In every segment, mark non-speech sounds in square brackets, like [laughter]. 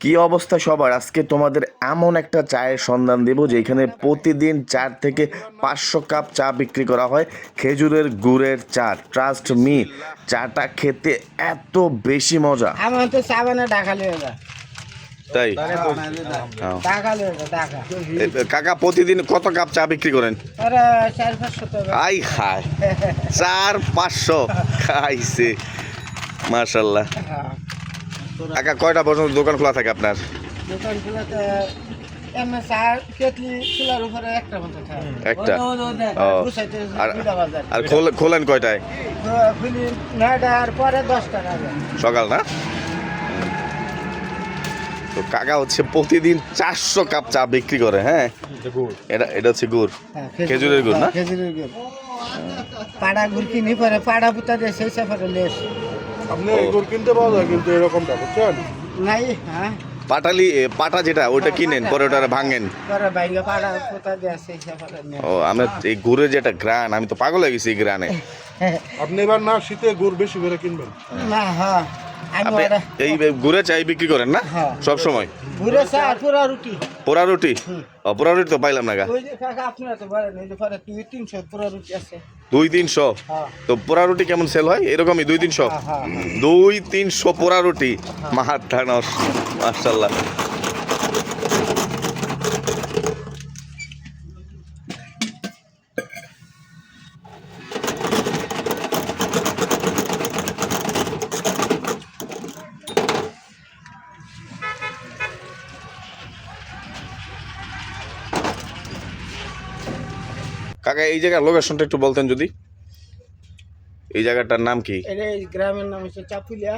কি অবস্থা সবার? আজকে তোমাদের এমন একটা চায়ের সন্ধান দেব যেখানে প্রতিদিন চার থেকে পাঁচশো কাপ চা বিক্রি করা হয়। খেজুরের গুড়ের চা ট্রাস্ট মি চাটা খেতে এত বেশি মজা। আমার তো সাবানে ঢাকা তাই? ঢাকা লিয়ে যা ঢাকা। এ, কাকা প্রতিদিন কত কাপ চা বিক্রি করেন? চার পাঁচশো টাকা আই হায় চার পাঁচশো। খাইছে। মার্শাল্লাহ কয়টা পর্যন্ত দোকান খোলা থাকে আপনার? একটা আর আর খোল- খোলেন কয়টায়? সকাল না? তো কাকা হচ্ছে প্রতিদিন চারশো কাপ চা বিক্রি করে হ্যাঁ? এটা এটা হচ্ছে গুড়। হ্যাঁ, খেজুরের গুড় না? হ্যাঁ, খেজুরের গুড়। পাড়া গুড় কিনি পরে পাড়া পুতা দিয়ে সেই সাফারে লেস। আপনি এগুলো কিনতে পাওয়া যায় কিন্তু এরকমটা বুঝছেন? নাই হ্যাঁ। পাটালি পাটা যেটা ওটা কিনেন পরে ওটা ভাঙেন। ও আমরা এই গুড়ের যেটা গ্রান আমি তো পাগল হয়ে গেছি এই গ্রানে [laughs] আপনি এবার না শীতে গুড় বেশি করে কিনবেন। না হ্যাঁ। এই গুড়ে চাই বিক্রি করেন না? হ্যাঁ। সব সময়? ঘুরে চা পুরা রুটি। পোড়া রুটি? ও পোড়া রুটি তো পাইলাম না গা। দুই তিনশো হ্যাঁ। তো পোড়া রুটি কেমন সেল হয়? এরকমই দুই তিনশো? হ্যাঁ। দুই তিনশো পোড়া রুটি। মাহাত্মা মার্শাল্লাহ কাকা এই জায়গার লোকেশনটা একটু বলতেন যদি। এই জায়গাটার নাম কি? গ্রামের নাম হচ্ছে চাপুলিয়া।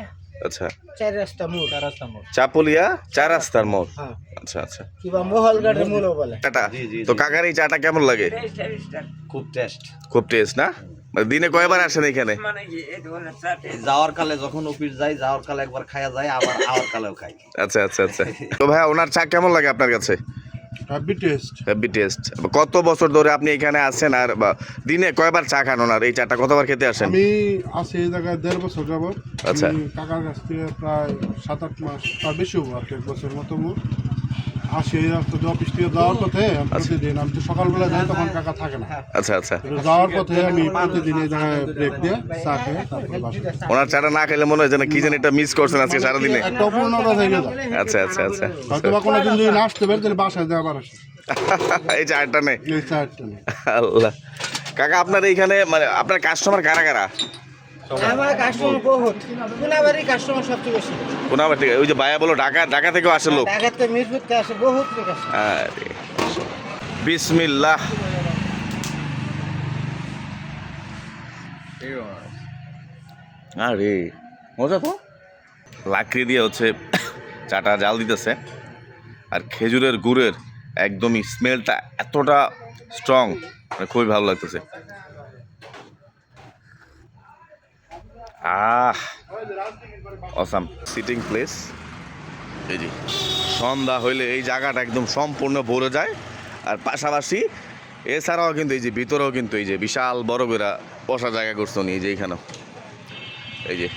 আচ্ছা। চার রাস্তা মোড়। চার রাস্তা মোড়। চাপুলিয়া চার রাস্তার মোড়। হ্যাঁ। আচ্ছা আচ্ছা। কিংবা মোহলগড়ের মোড়ও বলে। চাটা তো কাকার এই চাটা কেমন লাগে? খুব টেস্ট খুব টেস্ট না? মানে দিনে কয়বার আসেন এখানে? যাওয়ার কালে যখন অফিস যাই যাওয়ার কালে একবার খায়া যায় আবার আওয়ার কালেও খাই। আচ্ছা আচ্ছা আচ্ছা। তো ভাই ওনার চা কেমন লাগে আপনার কাছে? হ্যাপি টেস্ট কত বছর ধরে আপনি এখানে আছেন আর দিনে কয়বার চা খান আর এই চাটা কতবার খেতে আসেন? আমি আছি এই জায়গায় দেড় বছর যাবত আচ্ছা। কাকার কাছ থেকে প্রায় সাত আট মাস তার বেশি হব আর এক বছর মতো আসি এই রাস্তা দিয়ে অফিস থেকে যাওয়ার পথে আমি প্রতিদিন আমি তো সকালবেলা যাই তখন কাকা থাকে না। আচ্ছা আচ্ছা। যাওয়ার পথে আমি প্রতিদিন এই জায়গায় ব্রেক দিয়ে চা খেয়ে তারপরে বাসায় ওনার চাটা না খেলে মনে হয় যেন কি যেন এটা মিস করছেন আজকে সারাদিনে। একটা অপূর্ণতা থেকে যায়। আচ্ছা আচ্ছা আচ্ছা। হয়তো বা কোনো যদি না আসতে পারি তাহলে বাসায় যায় আবার আসে। [laughs] এই নেই। এই চারটা নেই। আল্লাহ। কাকা আপনার এইখানে মানে আপনার কাস্টমার কারা কারা? আমার কাস্টমার বহুত। কোনাবাড়ি কাস্টমার সবচেয়ে বেশি। কোন আবার ওই যে বায়া বলো ঢাকা আসে লোক। ঢাকাতে মিরপুরতে আসে বহুত লোক আসে। আরে বিসমিল্লাহ। আরে মজা তো। লাকড়ি দিয়ে হচ্ছে চাটা জাল দিতেছে। আর খেজুরের গুড়ের একদমই স্মেলটা এতটা স্ট্রং খুবই ভালো লাগতেছে। আহ অসাম সিটিং প্লেস এই যে, সন্ধ্যা হইলে এই জায়গাটা একদম সম্পূর্ণ ভরে যায়। আর পাশাপাশি এছাড়াও কিন্তু এই যে, ভিতরেও কিন্তু এই যে বিশাল বড় করে বসা জায়গা করছ নি এই যে এইখানেও এই যে